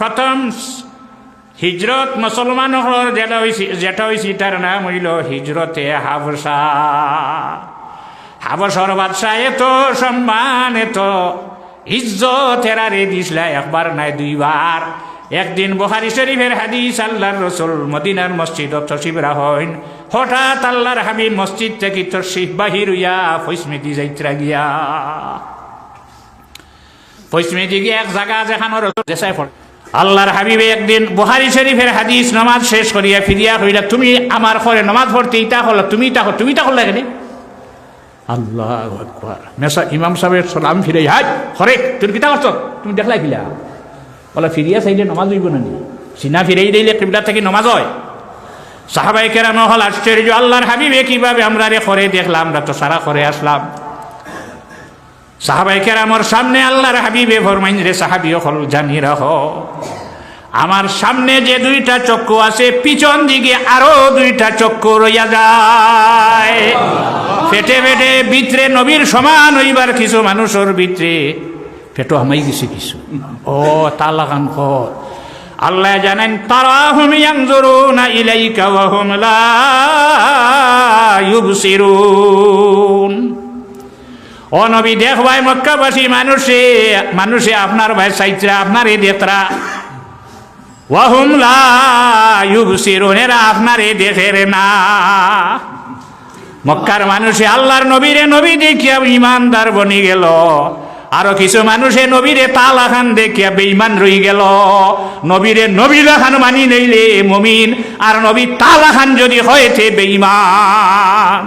প্রথম হিজরত মুসলমান যেটা হয়েছে যেটা তার নাম হইল হিজরতে হাবসা হাবসর বাদশাহ এত সম্মান এত ইজ্জত এরারে দিসলা একবার নাই দুইবার। একদিন বহারি শরীফের হাদিস, আল্লাহর রসুল মদিনার মসজিদ তসিবরা হইন। হঠাৎ আল্লাহর হাবিব মসজিদ থেকে তসিফ বাহির হইয়া ফৈসমিতি যাইত্রা গিয়া। ফৈসমিতি গিয়া এক জায়গা যেখানে রসুল দেশায় পড়ে। আল্লাহর হাবিবে একদিন বুহারি শরীফের হাদিস নামাজ শেষ করিয়া ফিরিয়া কইলা তুমি আমার ঘরে নামাজ পড়তে ইটা হলো তুমি হল তুমি তা হল এখানে আল্লাহ আকবার। মেসা ইমাম সাহেবের সালাম ফিরে হাই হরে তুমি কিতা করছ? তুমি দেখলাই কিলা বলে, ফিরিয়া চাইলে নমাজ হইব না নি। সিনা ফিরেই দিলে কিবলা থেকে নমাজ হয়। সাহাবাই কেরাম হল আশ্চর্য, আল্লাহর হাবিবে কীভাবে আমরা রে করে দেখলাম আমরা তো সারা করে আসলাম? সাহাবাই কেরামর সামনে আল্লাহর হাবিবে ফরমাইন, রে সাহাবি হল জানি রাহ। আমার সামনে যে দুইটা চক্কু আছে, পিছন দিকে আরও দুইটা চক্কু রইয়া যায়। পেটে পেটে ভিতরে নবীর সমান হইবার কিছু মানুষের ভিতরে পেটো হামাই গেছে কিছু। ও, তা লাগান কর। আল্লাহ জানেন তারা হুম ইয়ানজুরুনা ইলাইকা ওয়া হুম লা ও নবী, দেখ ভাই, মক্কাবাসী মানুষে মানুষে আপনার ভাই সাইত্রা আপনার এই দেখরা ওয়াহুম লা ইউবসিরুন, এরা আপনার এই দেখের না। মক্কার মানুষে আল্লাহর নবীরে নবী দেখিয়া ইমানদার বনি গেল। আরও কিছু মানুষে নবীরে তালা খান দেখিয়া বেইমান রই গেল। নবীরে নবীরা খান মানি নইলে মমিন, আর নবী তালা খান যদি হয়েছে বেঈমান।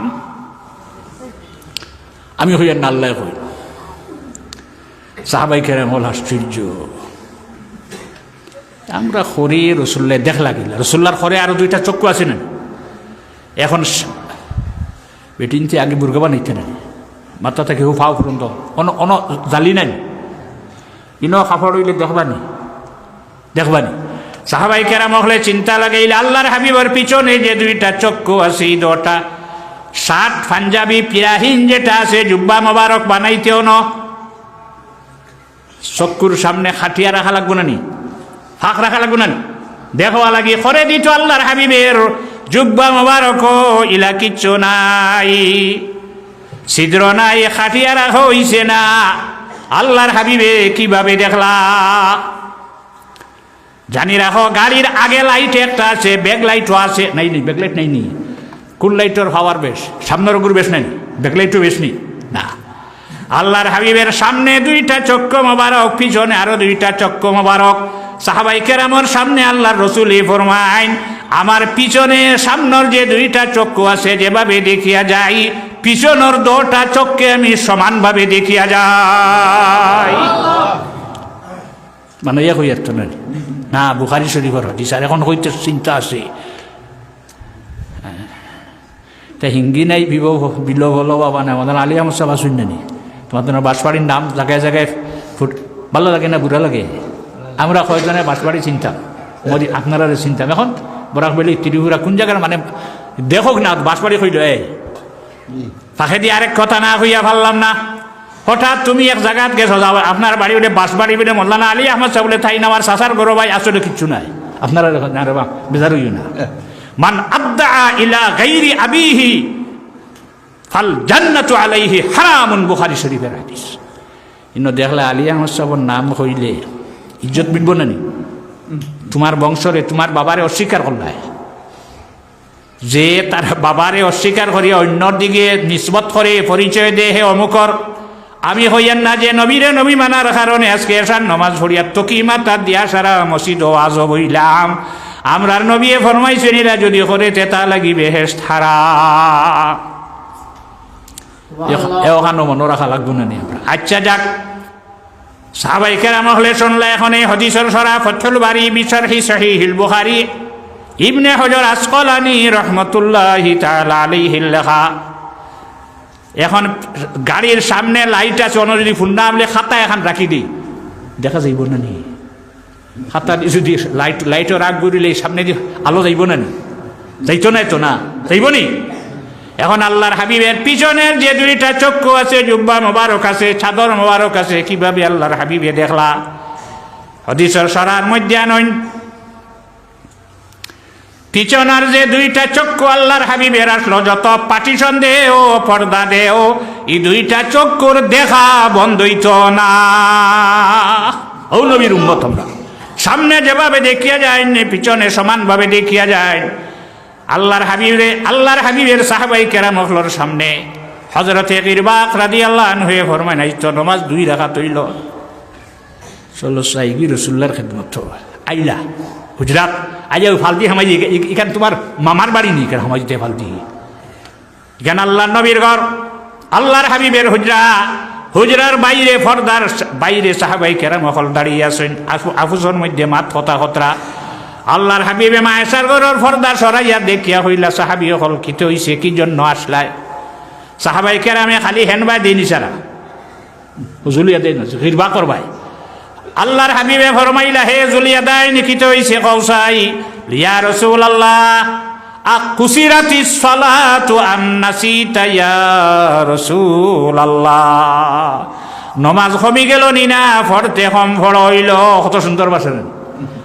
আমি হইয়া নাল্লাই হই। সাহাবাই কেরাম হল আশ্চর্য। আমরা খরে রসুল্লাহ দেখ লাগিল। রসুল্লার খরে আরও দুইটা চক্ষু আছে না? এখন বেটিনতে আগে বুর্গবা নিতে নাই। মাথা থেকে হুফাও পর্যন্ত। অন অন জালি নাই। ইন কাপড় হইলে দেখবানি। দেখবানি। সাহাবাই কেরাম হলে চিন্তা লাগাইল, আল্লাহর হাবিবর পিছনে যে দুইটা চক্ষু আছে, এই দুটা শার্ট পাঞ্জাবি পিরাহিন যেটা আছে, জুব্বা মোবারক বানাইতেও ন। চক্ষুর সামনে খাটিয়া রাখা লাগবো না নি? ফাঁক রাখা লাগবো না নি? দেখবা লাগি করে দিত আল্লাহর হাবিবের জুব্বা মোবারক ইলা কিচ্ছু নাই। ছিদ্র নাই, খাটিয়া রাখা হইছে না। আল্লাহর হাবিবে কীভাবে দেখলা? জানি রাখো, গাড়ির আগে লাইট একটা আছে, ব্যাক লাইটও আছে। নাই নি, ব্যাক লাইট নাই নি। কোন লাইটের পাওয়ার বেশ। সামনের গুরু বেশ নাই। লাইটও বেশ নি না। আল্লাহর হাবিবের সামনে দুইটা চক্র মোবারক, পিছনে আরও দুইটা চক্র মোবারক। সাহাবাই কেরামর সামনে আল্লাহর রসুল ফরমাইন, আমার পিছনে সামনের যে দুইটা চক্ষু আছে যেভাবে দেখিয়া যাই, পিছনের দুটা চক্ষে আমি সমানভাবে দেখিয়া যাই। মানে ইয়ে কই একটা না, বুখারি শরীফর হাদিস, আর এখন হইতে চিন্তা আছে। তা হিঙ্গি নাই, বিব বিলো বলো বাবা না আমাদের আলী আমার সব আসুন নানি তোমার তোমার বাঁশবাড়ির নাম জায়গায় জায়গায় ফুট, ভালো লাগে না বুড়া লাগে? আমরা কয়েকজনে বাঁশবাড়ি চিন্তা মোদি আপনারা চিন্তাম। এখন বরাক বেলি ত্রিপুরা কোন জায়গার মানে দেখক না, বাঁশবাড়ি কইল, এই। তাকে দিয়ে আরেক কথা না হইয়া ভাবলাম না। হঠাৎ তুমি এক জায়গাত গেছো, যাও আপনার বাড়ি বলে বাস বাড়ি বলে মোল্লানা আলী আহমদ সাহেব বলে তাই না আমার সাসার গরো ভাই আসলে কিচ্ছু নাই আপনারা বা বেজার হইও না। মান আব্দা ইলা গাইরি আবিহি, ফাল জান্নাতু আলাইহি হারামুন বুখারী শরীফের হাদিস। ইন্ন দেখলে আলী আহমদ সাহেবের নাম হইলে ইজ্জত মিলব না নি? তোমার বংশরে, তোমার বাবারে অস্বীকার করলাই যে তার বাবারে অস্বীকার করিয়া অন্যর দিকে নিসবত করে পরিচয় দে হে অমুকর, আমি হইয়ান না যে নবীরে নবী মানার কারণে আজকে এসার নমাজ ভরিয়া তকিমা তার দিয়া সারা মসজিদ ও আজ বইলাম আমরার নবীয়ে ফরমাইছে নিরা যদি করে তেতা লাগিবে হেস থারা এখানো মনে রাখা লাগবো না নি আমরা। আচ্ছা যাক। সাহাবাই কেরাম হলে শুনলে এখন এই হদিসর সরা ফথুল বাড়ি বিশরহি সহিহিল বুখারি। ইবনে হজর আসকলানি রহমতুল্লাহি তাআলা আলাইহিল লেখা। এখন গাড়ির সামনে লাইট আছে অন্য যদি ফুন্ডা আমলে খাতা এখন রাখি দিই। দেখা যাইব না নি। দিয়ে যদি লাইট লাইটও রাগ করিলে সামনে দিয়ে আলো যাইব না নি? যাইতো না তো না? যাইব নি? এখন আল্লাহর হাবিবের পিছনের যে দুইটা চক্ষু আছে, জুব্বা মোবারক আছে, চাদর মোবারক আছে, কীভাবে আল্লাহর হাবিবে দেখলা? হদিসর সরার মধ্যে আনইন। পিছনার যে দুইটা চক্ষু আল্লাহর হাবিবের আসলো, যত পাটিশন দেও, পর্দা দেও, এই দুইটা চক্ষুর দেখা বন্ধ হইত না। ও নবীর উম্মত আমরা। সামনে যেভাবে দেখিয়া যায়, নে পিছনে সমানভাবে দেখিয়া যায়। আল্লাহর হাবিবে, আল্লাহর হাবিবের সাহাবাই কেরাম হলর সামনে। হজরতে গিরবাক রাদি আল্লাহ হয়ে ফরমাই নাই তো নমাজ দুই রাখা তৈল চলো সাইগি রসুল্লার খেদমত আইলা গুজরাট আইয়া ফালতি হামাই এখানে তোমার মামার বাড়ি নেই কেন হামাই ফালতি। এখানে আল্লাহ নবীর ঘর, আল্লাহর হাবিবের হুজরা। হুজরার বাইরে ফরদার বাইরে সাহাবাই কেরাম হল দাঁড়িয়ে আছেন। আফু- আফুসর মধ্যে মাত হতা হতরা। আল্লাহর হাবিবে মায়েসার ঘরের ফর্দা সরাইয়া দেখিয়া হইলা সাহাবি হল খিতে হইছে কি জন্য আসলায়? সাহাবাই কেরামে খালি হেনবাই দিই নিসারা জুলিয়া দেয় না, হিরবা করবাই। আল্লাহর হাবিবে ফরমাইলা, হে জুলিয়া দায় নিখিত হইছে কৌসাই ইয়া রসুল আল্লাহ নমাজ কমি গেল নিনা, ফরতে কম ফড় হইল। কত সুন্দর বাসেন।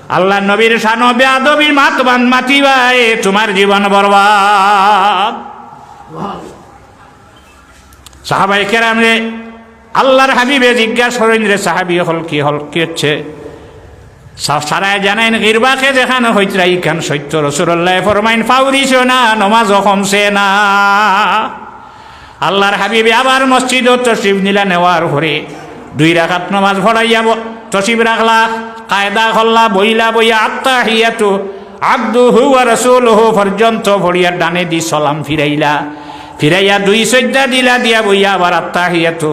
আল্লাহ নবীর সানো বেআদবি মাত বান মাতিবাই তোমার জীবন বরবাদ। সাহাবাই কেরাম রে, আল্লাহর হাবিবে জিজ্ঞাসা করেন রে, সাহাবি হল কি হল কি হচ্ছে? সারায় জানাইন গিরবাকে যেখানে হইতরা ইখান সত্য রসুল্লাহ ফরমাইন ফাউরিস না নমাজ কমছে না। আল্লাহর হাবিবে আবার মসজিদ তসিব নিলা নেওয়ার পরে দুই রাখাত নমাজ ভরাইয়া তসিব রাখলা, কায়দা হল্লা বইলা বইয়া আত্মা হিয়াতু আব্দু হু রসুল হু পর্যন্ত ভরিয়া ডানে দি সলাম ফিরাইলা। ফিরাইয়া দুই সজ্জা দিলা দিয়া বইয়া আবার আত্মা হিয়াতু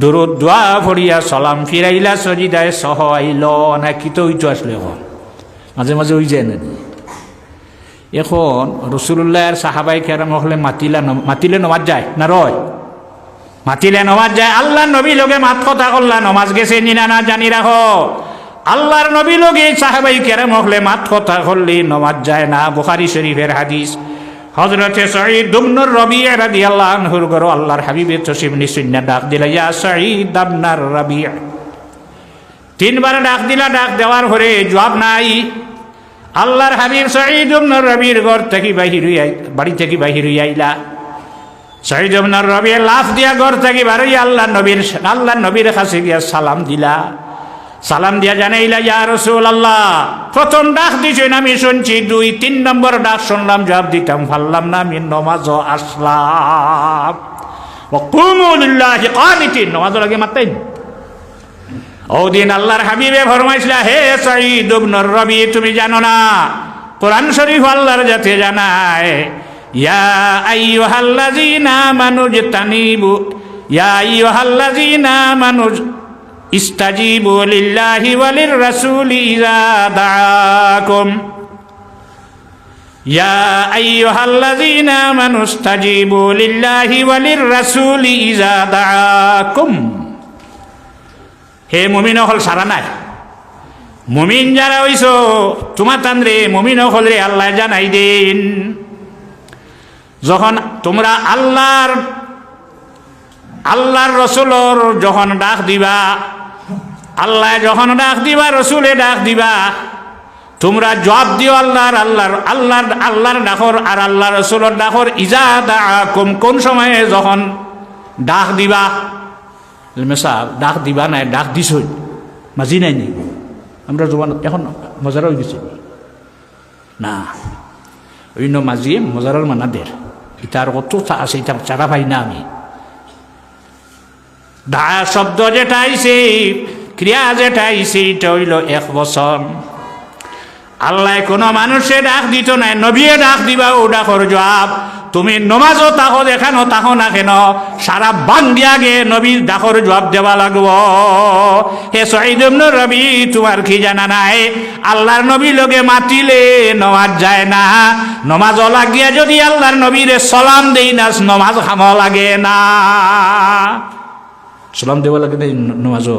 দূরত দোয়া ভরিয়া সলাম ফিরাইলা সজিদায় সহ আইল না কি তো ওইটো আসলে এখন? মাঝে মাঝে ওই যায় না এখন রসুল্লাহর সাহাবাই কেরাম হলে মাতিলা মাতিলে নমাজ যায়, না রয়? মাতিলে নমাজ যায় আল্লাহ নবী লোকে মাত কথা করলা নমাজ গেছে নিনা না জানি রাখো আল্লাহর নবী লোকে সাহাবাই কেরাম হলে মাত কথা করলি নমাজ যায় না, বুখারি শরীফের হাদিস। হজরতে সঈদ দুমনুর রবি রাদি আল্লাহ আনহুর গরো আল্লাহর হাবিবের ডাক দিলা, ইয়া সঈদ দাবনার রবি। তিনবার ডাক দিলা, ডাক দেওয়ার পরে জবাব নাই। আল্লাহর হাবিব সঈদ উবনুর রবির ঘর থেকে বাহির বাড়ি থেকে বাহির হইয়া আইলা। সঈদ উবনুর রবি লাফ দিয়া ঘর থেকে বারোই আল্লাহ নবীর আল্লাহ নবীর কাছে গিয়া সালাম দিলা। সালাম দিয়া জানাইলা, ইয়া রসুল আল্লাহ প্রথম ডাক দিছেন আমি শুনছি, দুই, তিন নম্বর ডাক শুনলাম, জবাব দিতাম পারলাম না, আমি নমাজ আসলাম। নমাজ লাগে মাতেন ওদিন আল্লাহর হাবিবে ফরমাইছিলা, হে ইবনুর রবি, তুমি জানো না, কোরআন শরীফ আল্লাহর যাতে জানায়, ইয়া আইয়ুহাল্লাযীনা মানুজতানিবু ইয়া আইয়ুহাল্লাযীনা মানুজ ইস্তাজিবু লিল্লাহি ওয়ালির রাসূলি ইযা দাআকুম। ইয়া আইয়ুহাল্লাযীনা মানুস্তাজিবু লিল্লাহি ওয়ালির রাসূলি ইযা হে মুমিন হল, সারা নাই। মুমিন যারা হইছ, তোমার তান্দ্রে মুমিন হল রে, আল্লাহ জানাই দিন। যখন তোমরা আল্লাহর আল্লাহর রসুলর যখন ডাক দিবা আল্লাহ যখন ডাক দিবা, রসুলে ডাক দিবা, তোমরা জবাব দিও আল্লাহর আল্লাহর আল্লাহর আল্লাহর ডাকর আর আল্লাহ রসুলর ডাকর, ইজা দা কোন কোন সময়ে যখন ডাক দিবা মেসা ডাক দিবা নাই, ডাক দিছই, মাজি নাই নি আমরা জোবান এখন মজারা হয়ে গেছে। না অন্য মজারার মানা দের। ইটার কত আছে এটা চারা পাই না আমি। দা শব্দ যেটা আইছে ক্রিয়া যেটা আইছে এটা হইল এক বছর। আল্লাহ কোনো মানুষে ডাক দিত নাই, নবীয়ে ডাক দিবা, ও ডাকর জবাব, তুমি নমাজও তাহো, দেখানো তাহো না কেন? সারা বান্দিয়া গে নবীর ডাকর জবাব দেওয়া লাগব। হে শহীদ রবি, তোমার কি জানা নাই? আল্লাহর নবী লোকে মাতিলে নমাজ যায় না। নমাজ লাগিয়া যদি আল্লাহর নবীরে সলাম দেই না, নমাজ খাম লাগে না। সলাম দেওয়া লাগে নমাজও?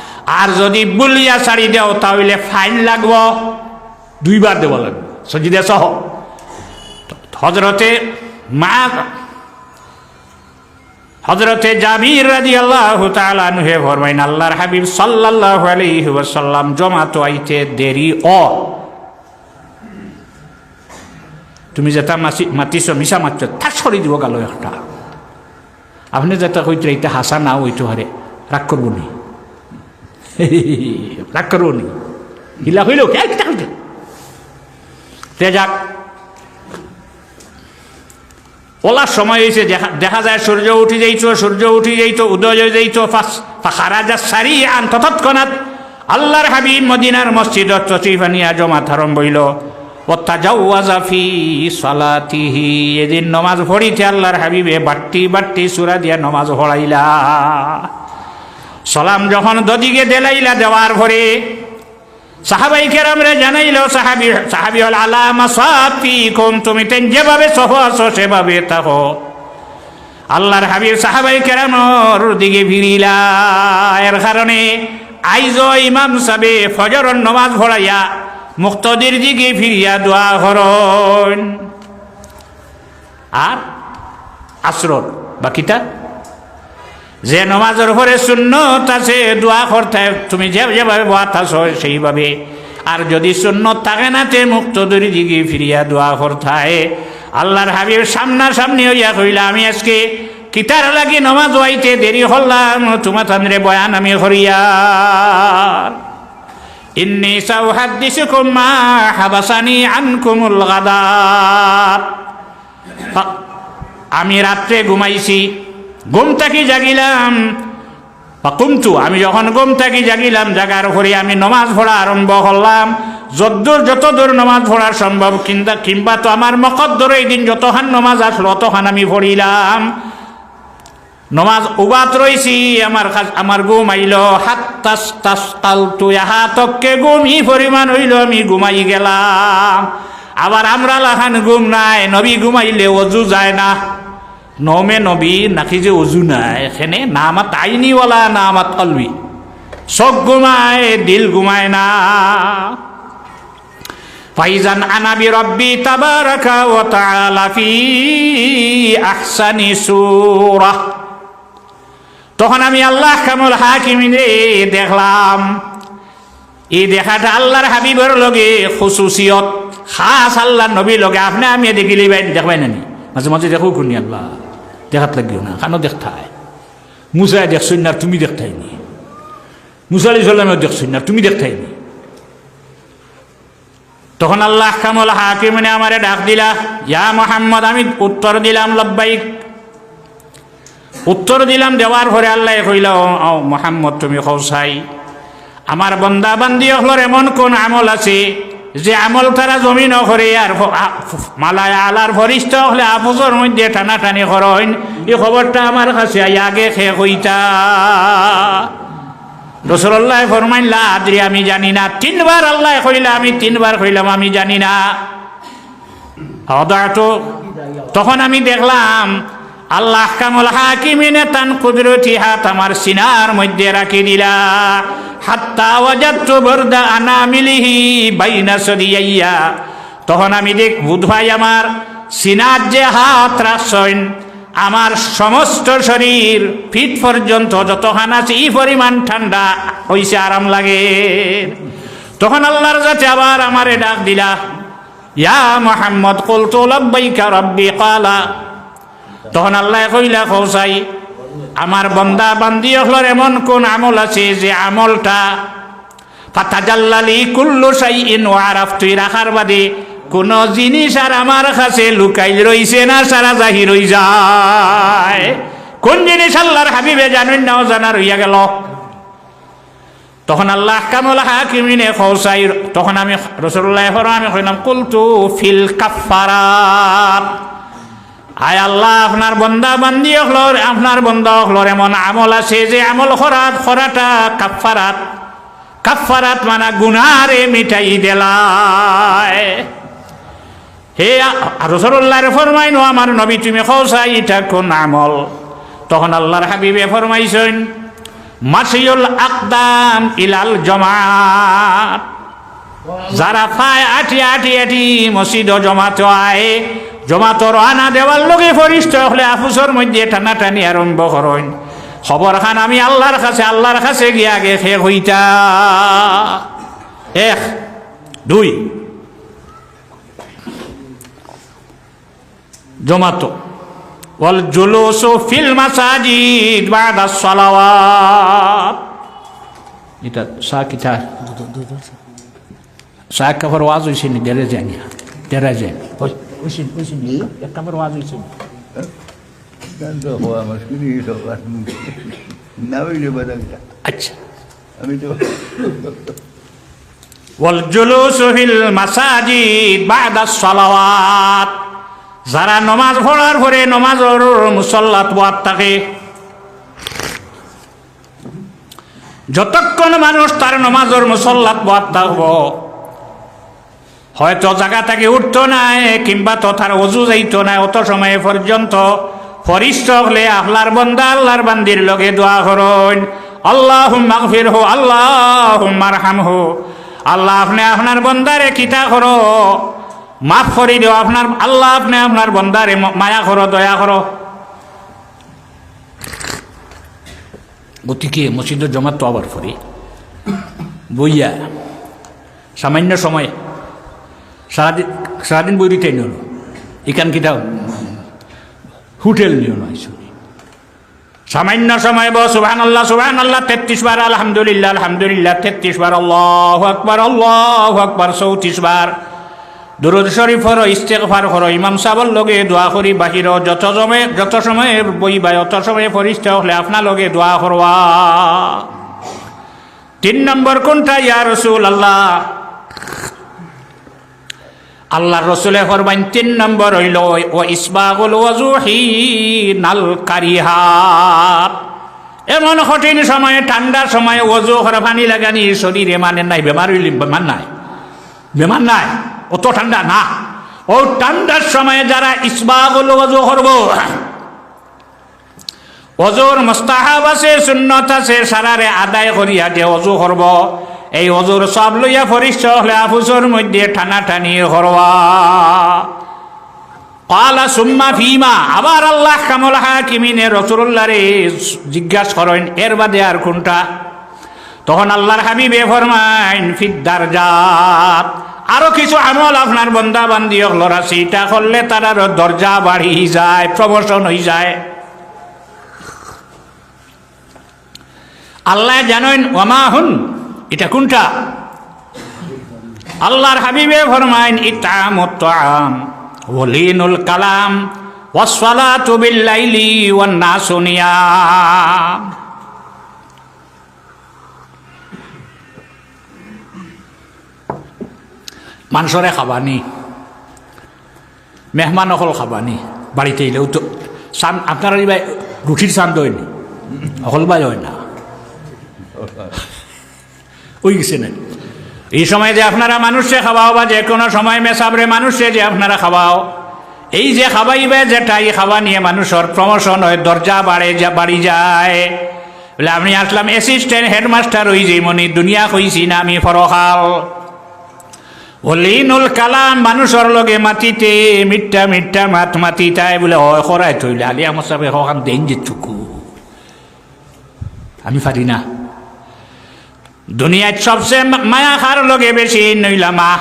আর যদি বুলিয়া ছাড়ি দেও, তাহলে ফাইন লাগব। দুইবার দেব লাগবে। সজিদে সহ। হজরতে মা হজরতে জাবির রাজি আল্লাহ তালুহে ফরমাইন, আল্লাহর হাবিব সাল্লাহ আলাইহি ওয়াসাল্লাম জমাতো আইতে দেরি অ। তুমি যেটা মাছি মাতিছ, মিছা মাত্র তার সরি দিব গালো একটা। আপনি যেটা কইতে এটা হাসা না, ওইটো হারে রাগ করব নি। রাগ করব নি। হিলা হইল তে যাক। ওলার সময় হয়েছে দেখা যায় সূর্য উঠে যাইতো, সূর্য উঠে যাইতো, উদয় যাইতো ফাখারাজা সারি আন তৎক্ষণাৎ আল্লাহর হাবিব মদিনার মসজিদ চচিফানিয়া জমা থারম বইল সালাতিহি। এদিন নমাজ পড়িতে আল্লাহর হাবিবে বাট্টি বাট্টি সুরা দিয়া নমাজ পড়াইলা। সালাম যখন দদিকে দেলাইলা দেওয়ার পরে সাহাবাই কেরামরে জানাইল, সাহাবি সাহাবি হল আলামা সাফি কম তুমি তেন যেভাবে সহ আসো সেভাবে তাহো আল্লাহর হাবিব সাহাবাই কেরামর দিকে ফিরিলা। এর কারণে আইজ ইমাম সাবে ফজর নমাজ ভরাইয়া মুক্তদির দিকে ফিরিয়া দোয়া হরণ আর আশ্রর বাকিটা? যে নমাজের পরে সুন্নত আছে, দোয়া করতে, তুমি যে যেভাবে বাত আছো সেইভাবে। আর যদি সুন্নত থাকে না, তে মুক্ত দরি দিকে ফিরিয়া দোয়া করতায়। আল্লাহর হাবিব সামনা সামনি হইয়া কইলা আমি আজকে কিতার লাগি নমাজ হইতে দেরি হল্লাম তোমার তান্দ্রে বয়ান আমি হরিয়া ইন্নি সাউহাদ্দিসুকুম মা হাবাসানি আনকুমুল গাদাত আমি রাত্রে ঘুমাইছি। ঘুম থাকি জাগিলাম? বা কুমতু, আমি যখন ঘুম থাকি জাগিলাম, জাগার পরে আমি নমাজ পড়া আরম্ভ করলাম। যদ্দূর যত দূর নমাজ পড়া সম্ভব, কিংবা কিংবা তো আমার মকদ্দর এই দিন যতখান নমাজ আসলো অতখান আমি পড়িলাম। নমাজ উবাত রইছি, আমার আমার ঘুম আইল। হাত তাস তাস তাল তুই হাতকে ঘুম, ই পরিমাণ হইল, আমি ঘুমাই গেলাম। আবার আমরা লাখান ঘুম নাই, নবী ঘুমাইলে অজু যায় না। নমে নবী নাকি যে অজু এখানে না আমার তাইনিওয়ালা না আমার তলবি চোখ ঘুমায়, দিল ঘুমায় না। ফাইজান আনাবি রব্বি তাবারাকা ওয়া তাআলা ফি আহসানি সূরা। তখন আমি আল্লাহ কামুল হাকিমিনে দেখলাম, এই দেখাটা আল্লাহর হাবিবের লগে খুসুসিয়ত। খাস আল্লাহ নবীর লগে আপনি আমি দেখিলি ভাই দেখবাই নানি মাঝে মাঝে দেখো কোনি আল্লাহ। দেখাত লাগিও না, কানো দেখতাই মুসাই দেখছই না। তুমি দেখতাইনি মুসা আলি সাল্লামেও না তুমি দেখতাইনি তখন আল্লাহ কামল হাকিমিনে আমারে ডাক দিলা, ইয়া মোহাম্মদ, আমি উত্তর দিলাম লব্বাইক। উত্তর দিলাম, দেওয়ার পরে আল্লাহ কইল, ও মোহাম্মদ, তুমি কৌসাই আমার বন্দা বান্দি হলর এমন কোন আমল আছে যে আমল তারা জমিন করে আর মালায় আলার ভরিষ্ঠ হলে আপুজর মধ্যে টানা টানি করেন এই খবরটা আমার কাছে আগে খে হইতা রসল্লাহ ফরমাইল্লা আদ্রি, আমি জানি না। তিনবার আল্লাহ কইলা আমি তিনবার কইলাম, আমি জানি না। হদাতো তখন আমি দেখলাম, আল্লাহ কামল হাকিমিনে তান কুদরতি হাত আমার সিনার মধ্যে রাখি দিলা। হাত্তা ওয়াজাত্তু বরদা আনামিলিহি বাইনা সদিয়াইয়া। তখন আমি দেখ বুধভাই আমার সিনার যে হাত রাখছেন, আমার সমস্ত শরীর ফিট পর্যন্ত যতখান আছে, এই পরিমাণ ঠান্ডা হইছে, আরাম লাগে। তখন আল্লাহর যাতে আবার আমারে ডাক দিলা, ইয়া মোহাম্মদ, কুলতু লব্বাইকা রব্বি কালা। তখন আল্লাহ কইলা কৌসাই আমার বন্দা বান্দি হলর এমন কোন আমল আছে যে আমলটা, ফাতাজাল্লালি কুল্লু সাই ইন ওয়ারাফ তুই রাখার বাদে কোন জিনিস আর আমার কাছে লুকাইল রইছে না, সারা জাহির হই যায়। কোন জিনিস আল্লাহর হাবিবে জানেন নাও জানা রইয়া গেল। তখন আল্লাহ কামল হাকিমিনে খৌসাই তখন আমি রসুল্লাহ আমি কইলাম, কুলতু ফিল কাফারাত আয় আল্লাহ, আপনার বন্দা বান্দি হলর আপনার বন্দা হলর এমন আমল আছে যে আমল খরাত, খরাটা কাফারাত কাফারাত মানা গুনারে মিটাই দেলায়। হে রসল্লাহর ফরমাইনো, আমার নবী তুমি খোসা ইটা কোন আমল? তখন আল্লাহর হাবিবে ফরমাইছেন, মাসিউল আকদাম ইলাল জমাত। যারা পায় আটি আটি আটি মসজিদ জমাত আয় জমাত রানা দেওয়ার লগে ফরিষ্ঠ হলে আফুসর মধ্যে টানাটানি আরম্ভ করেন। খবর খান আমি আল্লাহর কাছে আল্লাহর কাছে গিয়া আগে শেষ হইতা। এক দুই। জমাতো। ওয়াল জুলুসু ফিল মাসাজিদ বাদা সালাওয়াত। এটা সা কিতা সা কাপড় ওয়াজ হইছে নি দেরে জানি দেরে যায় আচ্ছা A mí te ওয়াল জুলুসু ফিল মাসাজিদ বাদা সালাওয়াত যারা নমাজ পড়ার পরে নমাজের মুসল্লাত বাদ থাকে যতক্ষণ মানুষ তার নমাজের মুসল্লাত বাদ থাকব হয়তো জায়গা থেকে উঠতো নাই, কিংবা তো তার অজু যাইতো নাই, অত সময় পর্যন্ত ফরিষ্ঠ হলে আল্লাহর বন্দা, আল্লাহর বান্দির লগে দোয়া করুন আল্লাহ মাগফির হো আল্লাহ মারহাম হো আল্লাহ আপনি আপনার বন্দারে কিতা করো, মাফ করি দিও, আপনার, আল্লাহ আপনি আপনার বন্দারে মায়া করো, দয়া করো। গতিকে মসজিদের জমা তো আবার ফরি। বইয়া, সামান্য সময় সারাদিন সারাদিন বই নিও ইকান কিটা হোটেল নিও নয় শুনি সামান্য সময় বো সুবহান আল্লাহ সুবহান আল্লাহ তেত্রিশ বার, আলহামদুলিল্লাহ আলহামদুলিল্লাহ, তেত্রিশ বার, আল্লাহ আকবার আল্লাহ আকবার, চৌত্রিশ বার। দুরুদ শরীফর ইস্তেগফার করো ইমাম সাহর লগে দোয়া করি, বাহির যত সময় যত সময় বইবা অত সময় ফরিস্ত হলে আপনার লগে দোয়া করবা। তিন নম্বর কোনটা? ইয়া রসুল আল্লাহ আল্লাহ রসুলে ফরমাইন, তিন নম্বর হইল ও ইসবাগুল নাল কারিহাত। এমন কঠিন সময়ে, ঠান্ডার সময়ে ওজু করে পানি লাগানি শরীরে মানে নাই, বেমার বেমার নাই। বেমার নাই, অত ঠান্ডা না। ও ঠান্ডার সময়ে যারা ইসবাগুল ওজু করব অজুর মোস্তাহাব আছে, সুন্নত আছে, সারারে আদায় করিয়া যে অজু করব এই অজুর সব লইয়া ফরিষ্ঠ হলে আফুসর মধ্যে টানা টানি করবা কালা সুম্মা ফিমা, আবার আল্লাহ কামল হাকিমিনে রসুল্লাহ রে জিজ্ঞাসা করেন, এর বাদে আর কোনটা? তখন আল্লাহর হাবিবে ফরমাইন ফিদ্দার জাত আরও কিছু আমল আপনার বন্দা বান্দি হলরা সেইটা করলে তার আরও দরজা বাড়ি যায়, প্রমোশন হয়ে যায়। আল্লাহ জানেন ওমা হুন? এটা কোনটা? আল্লাহর হাবিবে ফরমাইন ইতাম তাম ওলিনুল কালাম, ওয়াসসালাতু বিল্লাইলি ওয়ান নাসু নিয়াম খাবানি মেহমান অকল খাবানি, বাড়িতে এলেও তো চান, আপনার রুটির চান্দ হয়নি অকল বাই হয় না। ওই গেছে না এই সময় যে আপনারা মানুষে খাওয়াও বা যে কোনো সময় মেসাবরে মানুষে যে আপনারা খাওয়াও, এই যে খাবাইবে যেটা এই খাওয়া নিয়ে মানুষের প্রমোশন হয়, দরজা বাড়ে, যা বাড়ি যায়। বলে, আমি আসলাম অ্যাসিস্ট্যান্ট হেডমাস্টার ওই যে মনি, দুনিয়া কইছি না আমি ফরখাল অলিনুল কালাম মানুষের লগে মাটিতে মিট্টা মিট্টা মাত মাতি তাই বলে হয় খরাই থইলে আলি আমার সাথে সকাম দেন যে চুকু। আমি পারি না। দুনিয়ার সবচেয়ে মায়া খার লগে বেশি নইলা মা।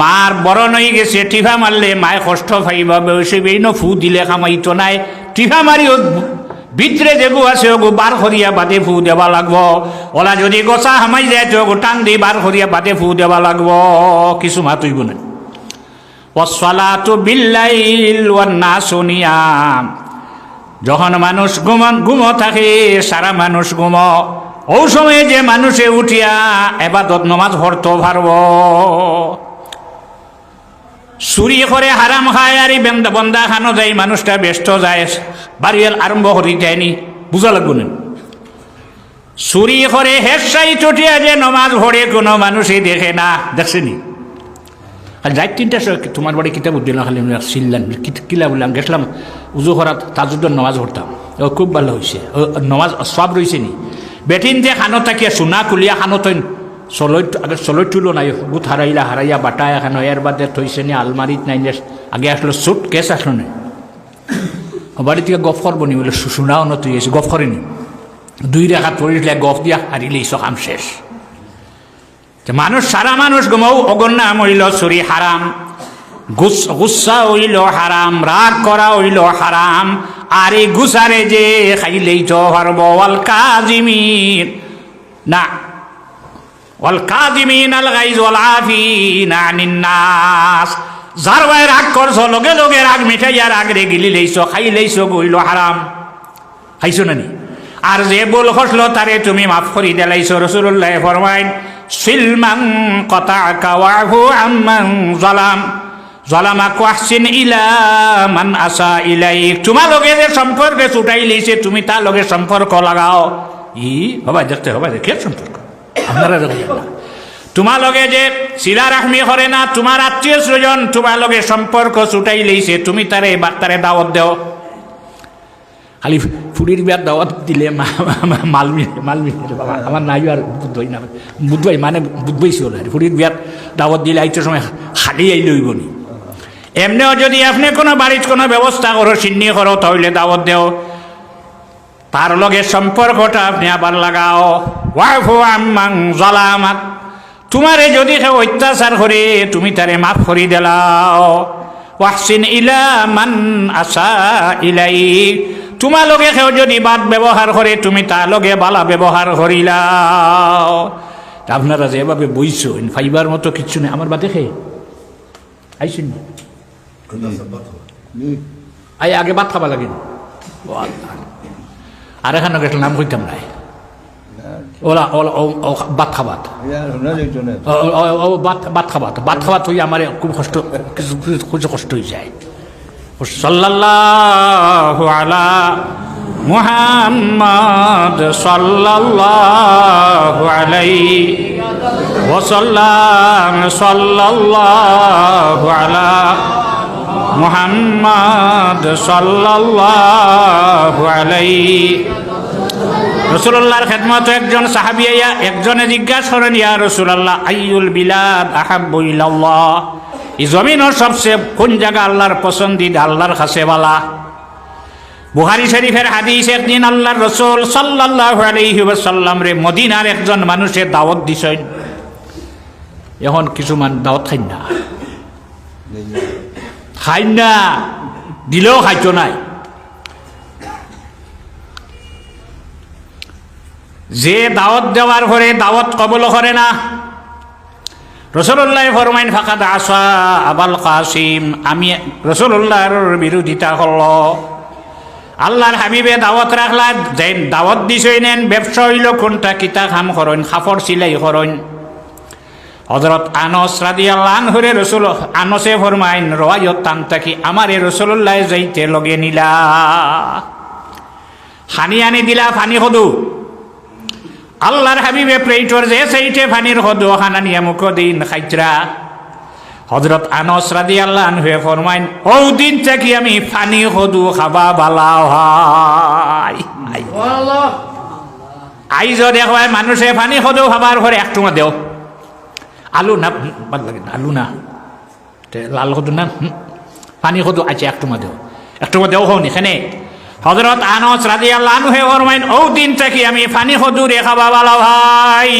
মার বড় নই গেছে, টিফা মারলে মায় কষ্ট পাইবা বেশি বেইন ফু দিলে কামাইতো নাই। টিফা মারি ভিতরে যেগু আছে, ওগু বার করিয়া বাদে ফু দেবা লাগব। ওলা যদি গছা হামাই যায়, তো ওগু টান দি বার করিয়া বাদে ফু দেবা লাগব। কিছু মাতুইব না ওয়াসসালাতু বিল্লাইল ওয়ান নাসু নিয়াম। যখন মানুষ ঘুমন ঘুম থাকে, সারা মানুষ ঘুম। ও সময়ে যে মানুষে উঠিয়া এবাদত নমাজ ভরতে পারব। চুরি করে হারাম খায় আর বেন্দা খানো যায়, মানুষটা ব্যস্ত যায়, বাড়িয়াল আরম্ভ করি যায়নি বুঝা লাগবো না। চুরি করে হেসাই চটিয়া যে নমাজ ভরে কোনো মানুষই দেখে না। দেখছেনি? আর যাই তিনটা তোমার বাড়ি কিতাব উদ্দিন খালি কি- কিলা বললাম, গেছিলাম উজু করাত তাজুদ্দর নমাজ পড়তাম। ও, খুব ভালো হয়েছে নমাজ সব রয়েছে নি। বেটিন যে খানো থাকিয়া সোনা কুলিয়া খানো তৈন চলৈ আগে চলৈ তুলো নাই গোট হারাইলা হারাইয়া বাটা এখানো এর বাদে থৈছে নি আলমারিত নাই আগে আসলো সুট কেস আসলো না বাড়ি থেকে গফ করব নি বলে সোনাও ন তুই গফ করেনি দুই রেখা পড়িলে গফ দিয়া হারিলেই সকাম শেষ। যে মানুষ সারা মানুষ গমাও অগন্যা মইল চুরি হারাম গুসা হইল হারাম রাগ করা হইল হারাম আর এই গুসারে যে খাইলেই তো হরব ওয়াল কাজিমিন। না, ওয়াল কাজিমিন আল গাইজ ওয়াল আফিন আনিন নাস। যার ভাই রাগ করছ, লগে লগে রাগ মিঠাইয়া রাগ রে গিলি লইছো, খাই লইছো, গইল হারাম। খাইছো নানি? আর যে বল খসলো তারে তুমি মাফ করি দিলাইছো রসুল্লাহ ফরমাইন সিলমাং কতা কাওয়াহু আম্মান জালাম। জালামা কোয়াহসিন ইলা মান আসা ইলাইক। তোমার যে সম্পর্কে ছুটাই লইছে তুমি তার লগে সম্পর্ক লাগাও। ই, হবা দেখতে, হবা দেখে সম্পর্ক। আপনারা দেখবেন তোমার লগে যে শিলা রাখমি করে না, তোমার আত্মীয় স্বজন তোমার লগে সম্পর্ক ছুটাই লইছে তুমি তারে বার্তারে দাওয়াত দেও। খালি ফুরির বিয়ার দাওয়াত দিলে মালমি মালমি বাবা, আমার নাই আর বুধবাই না। বুধবাই মানে বুধবাই ছিল আর ফুরির বিয়ার দাওয়াত দিলে আইতে সময় খালি আই লইব নি। এমনিও যদি আপনি কোনো বাড়ির কোনো ব্যবস্থা করো সিন্নি করো, তাহলে দাওয়াত দেও। তার লগে সম্পর্কটা আপনি আবার লাগাও। ওয়াইফু আম্মাং জলামাত। তোমারে যদি কেউ অত্যাচার করে, তুমি তারে মাফ করি দিলাও। ওয়াহসিন ইলা মান আসা ইলাই। তোমার লগে কেউ যদি বাদ ব্যবহার করে, তুমি তার লগে বালা ব্যবহার করিলাও। আপনারা যেভাবে বইছেন ফাইবার মতো কিচ্ছু নেই। আমার বাদে আইসুন। আই আগে ভাত খাবা লাগে আর এখানে গেছিল নাম কইতাম নাই ওলা ওলা ও- ও ভাত খাবাত ও- ও- ও ভাত ভাত খাবাত ভাত খাবাত হই আমার খুব কষ্ট কিছু কিছু- কষ্ট হয়ে যায় সাল্লাল্লাহু আলা মুহাম্মদ সাল্লাল্লাহু আলাইহি ওয়াসাল্লাম সাল্লাল্লাহু আলা মুহাম্মদ সাল্লাল্লাহু আলাইহি রসুল্লাহর খেদমত একজন সাহাবি আইয়া একজনে জিজ্ঞাসা করেন, ইয়া রসুলাল্লাহ আইউল বিলাদ আহাব্বু ইলাল্লাহ? এই জমিনের সবচেয়ে কোন জায়গা আল্লাহর পছন্দিদ আল্লাহর কাছে বালা বুহারি শরীফের হাদিস, একদিন আল্লাহর রসুল সাল্লাল্লাহু আলাইহি ওয়াসাল্লাম রে মদিনার একজন মানুষের দাওয়াত দিছেন। এখন কিছুমান দাওয়াত খাই না। খাই না দিলেও খাইতো নাই। যে দাওয়াত দেওয়ার পরে দাওয়াত কবল করে না রসুল্লাহ ফরমাইন ফাঁকাত আসা আবাল কাসিম আমি রসুল্লাহর বিরোধিতা হল আল্লাহর হাবিবে দাওয়াত রাখলা দাওয়াত দিছই নেন, ব্যবসা হইল কোনটা, কিতা খাম করইন খাফর সিলাই করইন হজরত আনস রাদি আল্লাহ আনহরে রসুল আনসে ফরমাইন রওয়ায়ত টান থাকি আমার এ রসুল্লাহ যাইতে লগে নিলা? হানি আনি দিলা ফানি সদু আল্লাহর হাবিবে প্রেইটর যে সেইটে ফানির হদু খানা নিয়ে মুখ দিন খাইতরা। হজরত আনস রাদি আল্লাহ আনহুয়ে ফরমাইন ও দিন থেকে আমি ফানি হদু খাবা বালা আই। আইজ দেখবাই মানুষে ফানি হদু খাবার ঘরে এক টুমা দেও। আলু না ভালো লাগে না, আলু না। লাল হদু না পানি হদু আছে এক টুমা দেও। এক টুমা দেও হও এখানে হজরত আনস রাজি আল্লাহ আনুহে ফরমাইন ও দিন থেকে আমি ফানি হদু রেখা বাবালা ভাই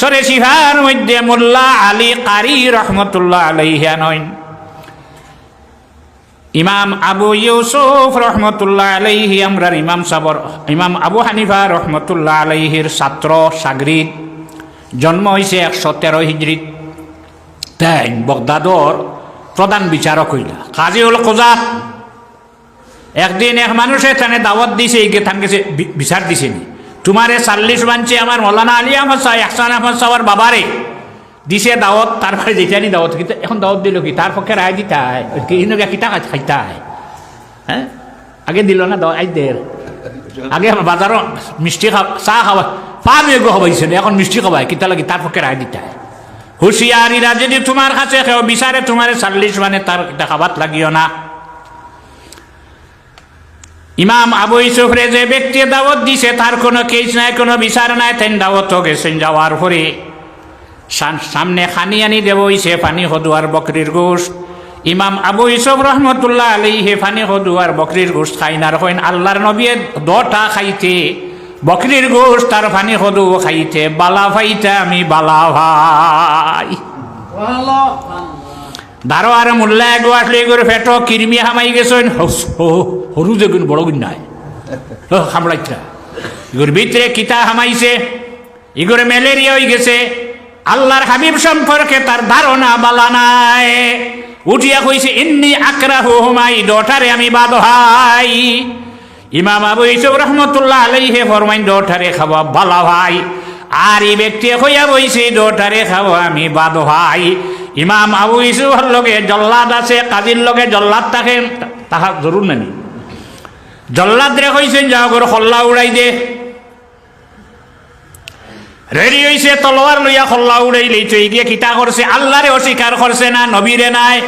সরে সিহার মধ্যে মোল্লা আলী কারি রহমতুল্লাহ আলাইহা নয় ইমাম আবু ইউসুফ রহমতুল্লাহ আলাইহি, আমরার ইমাম সাবর, ইমাম আবু হানিফা রহমতুল্লাহ আলাইহির ছাত্র সাগরিদ জন্ম হয়েছে একশো তেরো হিজড়িত। তাই বগদাদর প্রধান বিচারক হইলা। কাজীউল কোজাত। একদিন এক মানুষে তানে দাওয়াত দিছে ইগে থান গেছে বিচার দিছে নি তোমারে চাল্লিশ বাঞ্চে আমার মৌলানা আলী আহমদ শাহ এহসান আহমদ সাহর বাবারে দিছে দাওয়াত তারপরে যেটানি দাওয়াত। কিন্তু এখন দাওয়াত দিল কি? তার পক্ষে রায় দিতে হয় কি ইনো কিতা খাইতে হয়? আগে দিল না দাওয়াত? আজ দের আগে বাজারও মিষ্টি খাওয়া চা খাওয়া পা মেঘ খাবাইছে এখন মিষ্টি খাওয়ায় কিতা লাগি তার পক্ষে রায় দিতে হুঁশিয়ারিরা যদি তোমার কাছে, কেউ বিচারে তোমার চাল্লিশ মানে তার খাবার লাগিও না। ইমাম আবু ইসুফরে যে ব্যক্তি দাওয়াত দিছে, তার কোনো কেস নাই, কোনো বিচার নাই, তেন দাওয়াত গেছেন যাওয়ার পরে। সামনে খানি আনি দেব ইসে পানি হদুয়ার বকরির গোশ ইমাম আবু ইসুফ রহমতুল্লাহ আলী হে ফানি হদুয়ার বকরির গোশ খাইনার হইন। আল্লাহর নবিয়ে দটা খাইতে। বকরির গোশ তার ফানি হদু খাইতে, বালা ভাইতে আমি বালা ভাই। দারো আর মোল্লা এগো আসলে এগুলো ফেট, কিরমি হামাই গেছেন সরু যেগুন বড় গুণ নাই। খামড়াইটা এগুলোর ভিতরে কিতা হামাইছে এগুলো ম্যালেরিয়া হয়ে গেছে, আল্লাহর হাবিব সম্পর্কে তার ধারণা বালা নাই। উঠিয়া কইছে, ইন্নি আকরা হুমাই ডটারে আমি বাদ হাই ইমাম আবু ইসুফ রহমতুল্লাহ আলাইহে ফরমাইন ডটারে খাওয়া বালা ভাই। আর এই ব্যক্তি হইয়া বইছে ডটারে খাওয়া আমি বাদ ভাই। ইমাম আবু ইসুফর লগে জল্লাদ আছে, কাজীর লগে জল্লাদ থাকে, তাহা জরুর নানি। জল্লাদ রে কইছেন, যাও করে খল্লা উড়াই দে। রেডি হইছে, তলোয়ার লইয়া খল্লা উড়াই লইছে গিয়ে কিতা করছে, আল্লাহরে অস্বীকার করছে না, নবীরে নাই।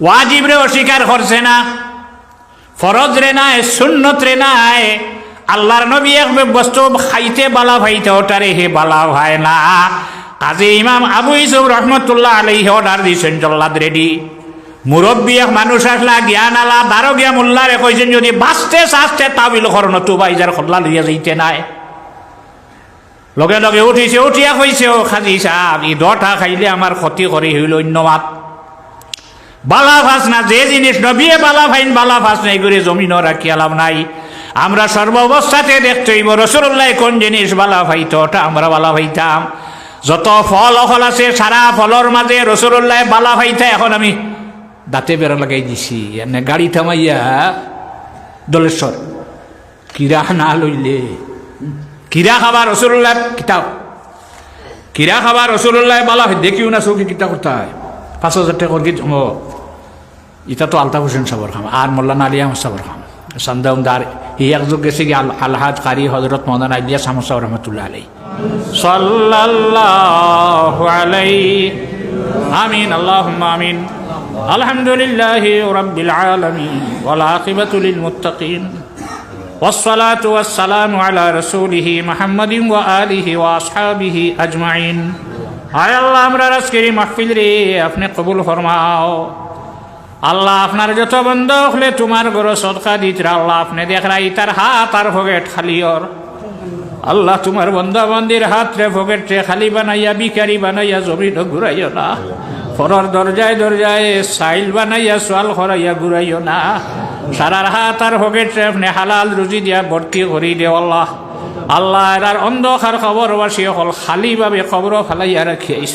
ওয়াজিবরে অস্বীকার করছে না। ফরজ রে নাই, সুন্নত রে নাই। আল্লাহর নবী এক বস্তু খাইতে বালা ভাইতে ওটারে হে বালা ভাই না। কাজে ইমাম আবু ইসুফ রহমতুল্লাহ আলাইহি অর্ডার দিয়েছেন, জল্লাদ রেডি। মুরব্বী এক মানুষ আসলা, জ্ঞান আলা দারো গিয়া মোল্লারে কইছেন, যদি বাঁচতে সাজতে তাবিল করণ তু বাইজার খল্লা লইয়া যাইতে নাই। লগে লগে উঠিছে, উঠিয়া কইছে, ও খাজি সাহ ই দটা খাইলে আমার ক্ষতি করে হইল অন্য মাত। বালা ফাস না, যে জিনিস নবিয়ে বালা ফাইন বালা ফাস নাই করে জমিন রাখি আলাম নাই। আমরা সর্ব অবস্থাতে দেখতে হইব, রসুল্লাহ কোন জিনিস বালা ফাইত ওটা আমরা বালা ফাইতাম যত ফল অফল আছে, সারা ফলর মাঝে রসুল্লাহ বালা ফাইতা এখন আমি দাঁতে বেড়া লাগাই দিছি। এনে গাড়ি থামাইয়া, দলেশ্বর, কিরা না লইলে? কিরা খাবার রসুল্লাহ? কিতাব। কিরা খাবার রসুল্লাহ বালা দেখিও না চৌকি কিতা হয় পাঁচ হাজার টাকা করে জমো এটা তো আলতাফ হোসেন সাবর খাম আর মোল্লানা আলী আহমদ সাবর খাম সন্দেহদার এই একযোগ গেছে কি আল আলহাদ কারি হজরত মদান আলিয়া সামসা রহমতুল্লাহ আলাই সাল্লাল্লাহু আলাইহি আমিন আল্লাহুম্মা আমিন আলহামদুলিল্লাহ রাব্বিল আলামিন ওয়াল আকিবাতু লিল মুত্তাকিন والصلاة والسلام على رسوله محمد وآله وأصحابه أجمعين আয় আল্লাহ আমরা আজকের এই মাহফিল রে আপনি কবুল ফরমাও আল্লাহ আপনার যত বন্ধ হলে তোমার গরো সদকা দিতরা আল্লাহ আপনি দেখরা তার হাত আর ভোগেট খালিয়র আল্লাহ তোমার বন্ধ বন্দির হাত রে ভোগেট রে খালি বানাইয়া, বিকারি বানাইয়া জমিন ঘুরাইও না। ফরর দরজায় দরজায় সাইল বানাইয়া, সোয়াল করাইয়া ঘুরাইও না। সারার হাত আর ভোগেট রে আপনি হালাল রুজি দিয়া ভর্তি করি দে আল্লাহ। আল্লাহ এরার অন্ধকার খবর বাসি হল খালিভাবে খবর ফালাইয়া রাখিয়াইছে